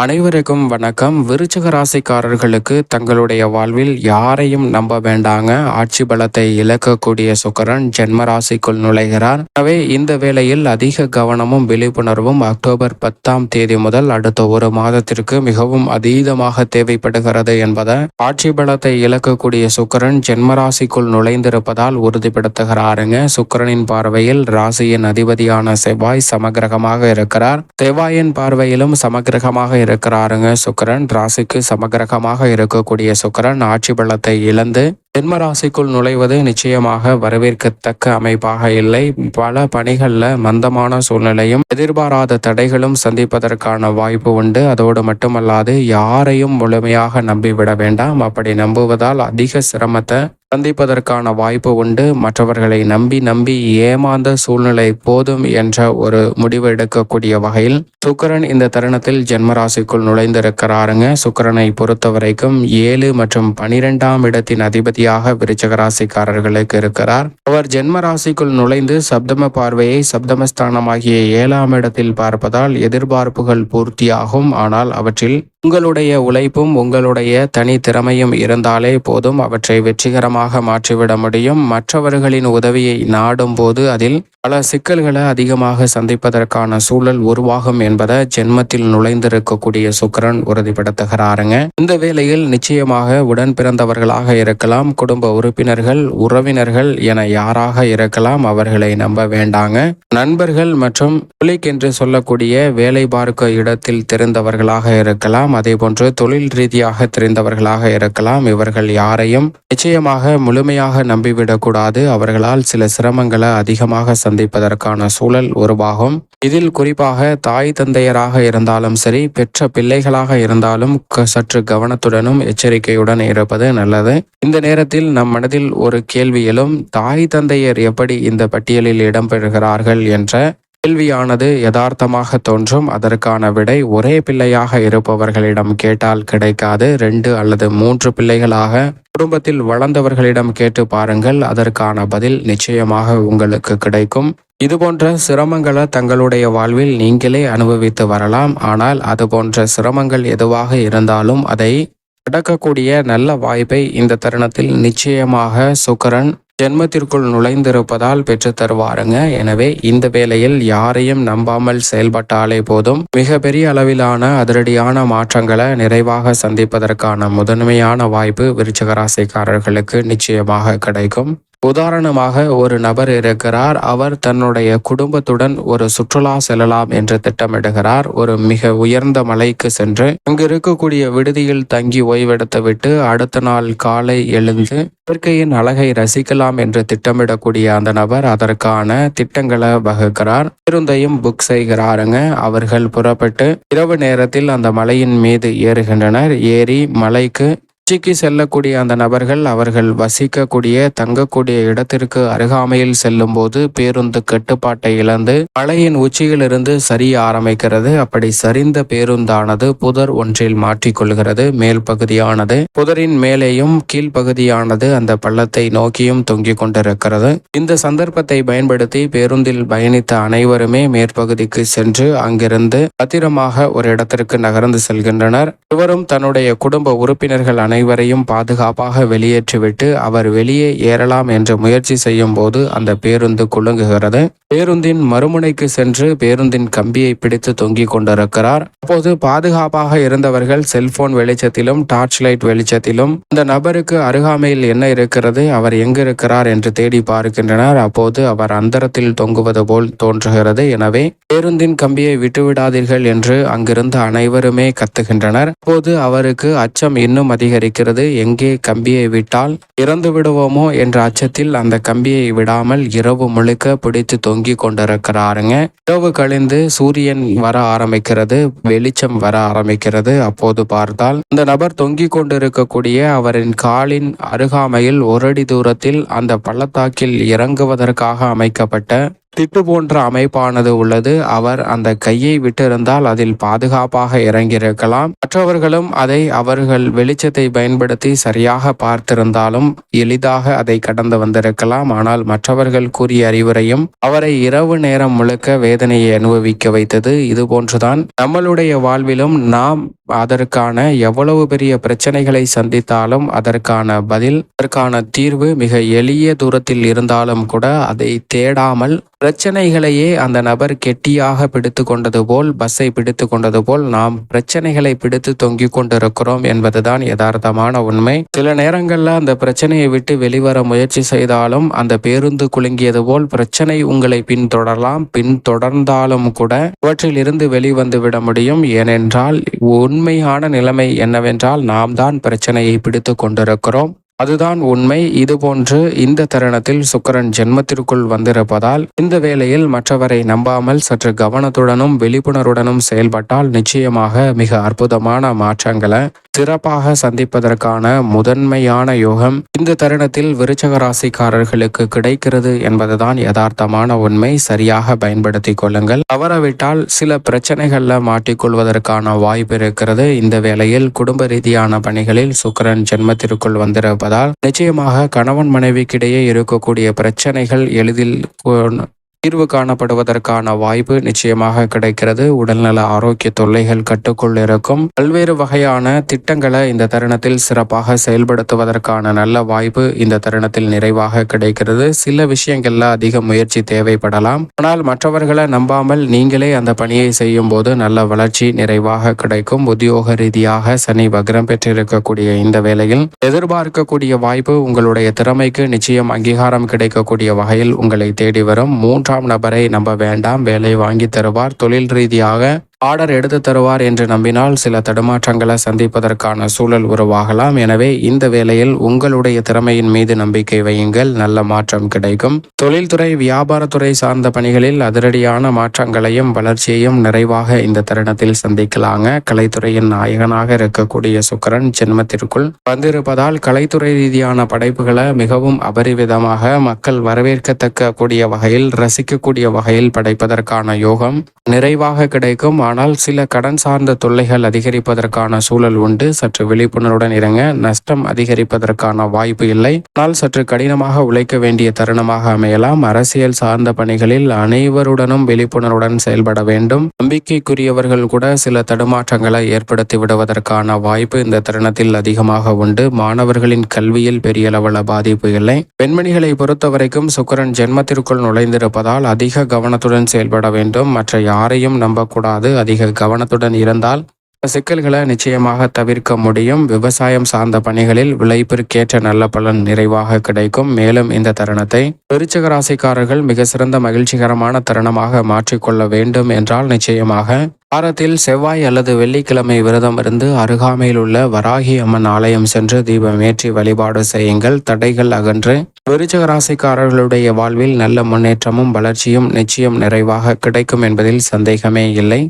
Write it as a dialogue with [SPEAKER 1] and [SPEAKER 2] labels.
[SPEAKER 1] அனைவருக்கும் வணக்கம். விருச்சக ராசிக்காரர்களுக்கு தங்களுடைய வாழ்வில் யாரையும் நம்ப வேண்டாங்க. ஆட்சி பலத்தை இழக்கக்கூடிய சுக்கரன் ஜென்ம ராசிக்குள் நுழைகிறார். எனவே இந்த வேளையில் அதிக கவனமும் விழிப்புணர்வும் அக்டோபர் பத்தாம் தேதி முதல் அடுத்த ஒரு மாதத்திற்கு மிகவும் அதீதமாக தேவைப்படுகிறது என்பதை ஆட்சி பலத்தை இழக்கக்கூடிய சுக்கரன் ஜென்ம ராசிக்குள் நுழைந்திருப்பதால் உறுதிப்படுத்துகிறாருங்க. சுக்கரனின் பார்வையில் ராசியின் அதிபதியான செவ்வாய் சமகிரகமாக இருக்கிறார். செவ்வாயின் பார்வையிலும் சமகிரகமாக இருக்கிறாருங்க. சுக்கரன் ராசிக்கு சமகிரகமாக இருக்கக்கூடிய சுக்கரன் ஆட்சி பலத்தை இழந்து ஜென்ம ராசிக்குள் நுழைவது நிச்சயமாக வரவேற்கத்தக்க அமைப்பாக இல்லை. பல பணிகளில் மந்தமான சூழ்நிலையும் எதிர்பாராத தடைகளும் சந்திப்பதற்கான வாய்ப்பு உண்டு. அதோடு மட்டுமல்லாது யாரையும் முழுமையாக நம்பிவிட வேண்டாம். அப்படி நம்புவதால் அதிக சிரமத்தை சந்திப்பதற்கான வாய்ப்பு உண்டு. மற்றவர்களை நம்பி நம்பி ஏமாந்த சூழ்நிலை போதும் என்ற ஒரு முடிவு எடுக்கக்கூடிய வகையில் சுக்கரன் இந்த தருணத்தில் ஜென்மராசிக்குள் நுழைந்திருக்கிறாருங்க. சுக்கரனை பொறுத்த வரைக்கும் ஏழு மற்றும் பனிரெண்டாம் இடத்தின் அதிபதியாக விருச்சக ராசிக்காரர்களுக்கு இருக்கிறார். அவர் ஜென்மராசிக்குள் நுழைந்து சப்தம பார்வையை சப்தமஸ்தானமாகிய ஏழாம் இடத்தில் பார்ப்பதால் எதிர்பார்ப்புகள் பூர்த்தியாகும். ஆனால் அவற்றில் உங்களுடைய உழைப்பும் உங்களுடைய தனி திறமையும் இருந்தாலே போதும். அவற்றை வெற்றிகரமாக மாற்றிவிட முடியும். மற்றவர்களின் உதவியை நாடும் போது அதில் பல சிக்கல்களை அதிகமாக சந்திப்பதற்கான சூழல் உருவாகும் என்பதை ஜென்மத்தில் நுழைந்திருக்கக்கூடிய சுக்கரன் உறுதிப்படுத்துகிறாருங்க. இந்த வேளையில் நிச்சயமாக உடன் பிறந்தவர்களாக இருக்கலாம் குடும்ப உறுப்பினர்கள் உறவினர்கள் என யாராக இருக்கலாம் அவர்களை நம்ப வேண்டாங்க. நண்பர்கள் மற்றும் புலிக் என்று சொல்லக்கூடிய வேலை பார்க்க இடத்தில் தெரிந்தவர்களாக இருக்கலாம் அதே போன்று தொழில் ரீதியாக தெரிந்தவர்களாக இருக்கலாம். இவர்கள் யாரையும் நிச்சயமாக முழுமையாக நம்பிவிடக்கூடாது. அவர்களால் சில சிரமங்களை அதிகமாக சந்திப்பதற்கான சூழல் உருவாகும். இதில் குறிப்பாக தாய் தந்தையராக இருந்தாலும் சரி பெற்ற பிள்ளைகளாக இருந்தாலும் சற்று கவனத்துடனும் எச்சரிக்கையுடன் இருப்பது நல்லது. இந்த நேரத்தில் நம் மனதில் ஒரு கேள்வியிலும் தாய் தந்தையர் எப்படி இந்த பட்டியலில் இடம்பெறுகிறார்கள் என்ற கேள்வியானது யதார்த்தமாக தோன்றும். அதற்கான விடை ஒரே பிள்ளையாக இருப்பவர்களிடம் கேட்டால் கிடைக்காது. ரெண்டு அல்லது மூன்று பிள்ளைகளாக குடும்பத்தில் வளர்ந்தவர்களிடம் கேட்டு பாருங்கள் அதற்கான பதில் நிச்சயமாக உங்களுக்கு கிடைக்கும். இதுபோன்ற சிரமங்களை தங்களுடைய வாழ்வில் நீங்களே அனுபவித்து வரலாம். ஆனால் அது போன்ற சிரமங்கள் எதுவாக இருந்தாலும் அதை கடக்கக்கூடிய நல்ல வாய்ப்பை இந்த தருணத்தில் நிச்சயமாக சுக்கரன் ஜென்மத்திற்குள் நுழைந்திருப்பதால் பெற்று தருவாருங்க. எனவே இந்த வேளையில் யாரையும் நம்பாமல் செயல்பட்டாலே போதும். மிக பெரிய அளவிலான அதிரடியான மாற்றங்களை நிறைவாக சந்திப்பதற்கான முதன்மையான வாய்ப்பு விருச்சகராசிக்காரர்களுக்கு நிச்சயமாக கிடைக்கும். உதாரணமாக ஒரு நபர் இருக்கிறார். அவர் தன்னுடைய குடும்பத்துடன் ஒரு சுற்றுலா செல்லலாம் என்று திட்டமிடுகிறார். ஒரு மிக உயர்ந்த மலைக்கு சென்று அங்கு இருக்கக்கூடிய விடுதியில் தங்கி ஓய்வெடுத்துவிட்டு அடுத்த நாள் காலை எழுந்து இயற்கையின் அழகை ரசிக்கலாம் என்று திட்டமிடக்கூடிய அந்த நபர் அதற்கான திட்டங்களை வகுக்கிறார். பேருந்தையும் புக் செய்கிறாருங்க. அவர்கள் புறப்பட்டு இரவு நேரத்தில் அந்த மலையின் மீது ஏறுகின்றனர். ஏறி மலைக்கு உச்சிக்கு செல்லக்கூடிய அந்த நபர்கள் அவர்கள் வசிக்கக்கூடிய தங்கக்கூடிய இடத்திற்கு அருகாமையில் செல்லும் போது பேருந்து கட்டுப்பாட்டை இழந்து மலையின் உச்சியிலிருந்து சரிய ஆரம்பிக்கிறது. அப்படி சரிந்த பேருந்தானது புதர் ஒன்றில் மாற்றிக்கொள்கிறது. மேல் பகுதியானது புதரின் மேலேயும் கீழ்ப்பகுதியானது அந்த பள்ளத்தை நோக்கியும் தொங்கிக் கொண்டிருக்கிறது. இந்த சந்தர்ப்பத்தை பயன்படுத்தி பேருந்தில் பயணித்த அனைவருமே மேற்பகுதிக்கு சென்று அங்கிருந்து பத்திரமாக ஒரு இடத்திற்கு நகர்ந்து செல்கின்றனர். இவரும் தன்னுடைய குடும்ப உறுப்பினர்கள் அனைவரும் அனைவரையும் பாதுகாப்பாக வெளியேற்றிவிட்டு அவர் வெளியே ஏறலாம் என்று முயற்சி செய்யும் போது அந்த பேருந்து குலுங்குகிறது. பேருந்தின் மறுமுனைக்கு சென்று பேருந்தின் கம்பியை பிடித்து தொங்கிக் கொண்டிருக்கிறார். அப்போது பாதுகாப்பாக இருந்தவர்கள் செல்போன் வெளிச்சத்திலும் டார்ச் லைட் வெளிச்சத்திலும் அந்த நபருக்கு அருகாமையில் என்ன இருக்கிறது அவர் எங்கு இருக்கிறார் என்று தேடி பார்க்கின்றனர். அப்போது அவர் அந்தரத்தில் தொங்குவது போல் தோன்றுகிறது. எனவே பேருந்தின் கம்பியை விட்டுவிடாதீர்கள் என்று அங்கிருந்த அனைவருமே கத்துகின்றனர். அப்போது அவருக்கு அச்சம் இன்னும் அதிகரி இருக்கிறது எங்கே கம்பியை விட்டால் இறந்து விடுவோமோ என்ற அச்சத்தில் அந்த கம்பியை விடாமல் இரவு முழுக்க பிடித்து தொங்கி கொண்டிருக்கிறாருங்க. இரவு கழிந்து சூரியன் வர ஆரம்பிக்கிறது வெளிச்சம் வர ஆரம்பிக்கிறது. அப்போது பார்த்தால் இந்த நபர் தொங்கிக் கொண்டிருக்கக்கூடிய அவரின் காலின் அருகாமையில் ஒரடி தூரத்தில் அந்த பள்ளத்தாக்கில் இறங்குவதற்காக அமைக்கப்பட்ட திட்டு போன்ற அமைப்பானது உள்ளது. அவர் அந்த கையை விட்டிருந்தால் அதில் பாதுகாப்பாக இறங்கியிருக்கலாம். மற்றவர்களும் அதை அவர்கள் வெளிச்சத்தை பயன்படுத்தி சரியாக பார்த்திருந்தாலும் எளிதாக அதை கடந்து வந்திருக்கலாம். ஆனால் மற்றவர்கள் கூறிய அறிவுரையும் அவரை இரவு நேரம் முழுக்க வேதனையை அனுபவிக்க வைத்தது. இது போன்றுதான் நம்மளுடைய வாழ்விலும் நாம் அதற்கான எவ்வளவு பெரிய பிரச்சனைகளை சந்தித்தாலும் அதற்கான பதில் அதற்கான தீர்வு மிக எளிய தூரத்தில் இருந்தாலும் கூட அதை தேடாமல் பிரச்சனைகளையே அந்த நபர் கெட்டியாக பிடித்து கொண்டது போல் பஸ்ஸை பிடித்து கொண்டது போல் நாம் பிரச்சனைகளை பிடித்து தொங்கிக் கொண்டிருக்கிறோம் என்பதுதான் யதார்த்தமான உண்மை. சில நேரங்களில் அந்த பிரச்சனையை விட்டு வெளிவர முயற்சி செய்தாலும் அந்த பேருந்து குலுங்கியது போல் பிரச்சனை உங்களை பின்தொடரலாம். பின்தொடர்ந்தாலும் கூட இவற்றில் இருந்து வெளிவந்து விட முடியும். ஏனென்றால் உண்மையான நிலைமை என்னவென்றால் நாம் தான் பிரச்சனையை பிடித்து கொண்டிருக்கிறோம். அதுதான் உண்மை. இதுபோன்று இந்த தருணத்தில் சுக்கரன் ஜென்மத்திற்குள் வந்திருப்பதால் இந்த வேளையில் மற்றவரை நம்பாமல் சற்று கவனத்துடனும் விழிப்புணர்வுடனும் செயல்பட்டால் நிச்சயமாக மிக அற்புதமான மாற்றங்களை சிறப்பாக சந்திப்பதற்கான முதன்மையான யோகம் இந்த தருணத்தில் விருச்சக ராசிக்காரர்களுக்கு கிடைக்கிறது என்பதுதான் யதார்த்தமான உண்மை. சரியாக பயன்படுத்திக் கொள்ளுங்கள். தவறவிட்டால் சில பிரச்சனைகள்ல மாட்டிக்கொள்வதற்கான வாய்ப்பு இருக்கிறது. இந்த வேளையில் குடும்ப ரீதியான பணிகளில் சுக்கரன் ஜென்மத்திற்குள் வந்திருப்பதால் நிச்சயமாக கணவன் மனைவிக்கிடையே இருக்கக்கூடிய பிரச்சனைகள் எளிதில் தீர்வு காணப்படுவதற்கான வாய்ப்பு நிச்சயமாக கிடைக்கிறது. உடல்நல ஆரோக்கிய தொல்லைகள் கட்டுக்குள் இருக்கும். பல்வேறு வகையான திட்டங்களை இந்த தருணத்தில் சிறப்பாக செயல்படுத்துவதற்கான நல்ல வாய்ப்பு இந்த தருணத்தில் நிறைவாக கிடைக்கிறது. சில விஷயங்கள்ல அதிக முயற்சி தேவைப்படலாம். ஆனால் மற்றவர்களை நம்பாமல் நீங்களே அந்த பணியை செய்யும் போது நல்ல வளர்ச்சி நிறைவாக கிடைக்கும். உத்தியோக ரீதியாக சனி வக்ரம் பெற்றிருக்கக்கூடிய இந்த வேளையில் எதிர்பார்க்கக்கூடிய வாய்ப்பு உங்களுடைய திறமைக்கு நிச்சயம் அங்கீகாரம் கிடைக்கக்கூடிய வகையில் உங்களை தேடி வரும். மூன்று மூன்றாம் நபரை நம்ப வேண்டாம் வேலை வாங்கி தருவார். தொழில் ரீதியாக ஆர்டர் எடுத்து தருவார் என்று நம்பினால் சில தடுமாற்றங்களை சந்திப்பதற்கான சூழல் உருவாகலாம். எனவே இந்த வேளையில் உங்களுடைய திறமையின் மீது நம்பிக்கை வையுங்கள். நல்ல மாற்றம் கிடைக்கும். தொழில்துறை வியாபாரத்துறை சார்ந்த பணிகளில் அதிரடியான மாற்றங்களையும் வளர்ச்சியையும் நிறைவாக இந்த தருணத்தில் சந்திக்கலாங்க. கலைத்துறையின் நாயகனாக இருக்கக்கூடிய சுக்கரன் ஜென்மத்திற்குள் வந்திருப்பதால் கலைத்துறை ரீதியான படைப்புகளை மிகவும் அபரிவிதமாக மக்கள் வரவேற்கத்தக்க கூடிய வகையில் ரசிக்கக்கூடிய வகையில் படைப்பதற்கான யோகம் நிறைவாக கிடைக்கும். ஆனால் சில கடன் சார்ந்த தொல்லைகள் அதிகரிப்பதற்கான சூழல் உண்டு. சற்று விழிப்புணர்வுடன் இறங்க நஷ்டம் அதிகரிப்பதற்கான வாய்ப்பு இல்லை. ஆனால் சற்று கடினமாக உழைக்க வேண்டிய தருணமாக அமையலாம். அரசியல் சார்ந்த பணிகளில் அனைவருடனும் விழிப்புணர்வுடன் செயல்பட வேண்டும். நம்பிக்கைக்குரியவர்கள் கூட சில தடுமாற்றங்களை ஏற்படுத்தி விடுவதற்கான வாய்ப்பு இந்த தருணத்தில் அதிகமாக உண்டு. மாணவர்களின் கல்வியில் பெரிய அளவில் பாதிப்பு இல்லை. பெண்மணிகளை பொறுத்தவரைக்கும் சுக்கரன் ஜென்மத்திற்குள் நுழைந்திருப்பதால் அதிக கவனத்துடன் செயல்பட வேண்டும். மற்ற யாரையும் நம்பக்கூடாது. அதிக கவனத்துடன் இருந்தால் சிக்கல்களை நிச்சயமாக தவிர்க்க முடியும். விவசாயம் சார்ந்த பணிகளில் விளைப்பிற்கேற்ற நல்ல பலன் நிறைவாக கிடைக்கும். மேலும் இந்த தருணத்தை விருச்சக ராசிக்காரர்கள் மிக சிறந்த மகிழ்ச்சிகரமான தருணமாக மாற்றிக்கொள்ள வேண்டும் என்றால் நிச்சயமாக வாரத்தில் செவ்வாய் அல்லது வெள்ளிக்கிழமை விரதம் இருந்து அருகாமையில் உள்ள வராகி அம்மன் ஆலயம் சென்று தீபம் ஏற்றி வழிபாடு செய்யுங்கள். தடைகள் அகன்று விருச்சக ராசிக்காரர்களுடைய வாழ்வில் நல்ல முன்னேற்றமும் வளர்ச்சியும் நிச்சயம் நிறைவாக கிடைக்கும் என்பதில் சந்தேகமே இல்லை.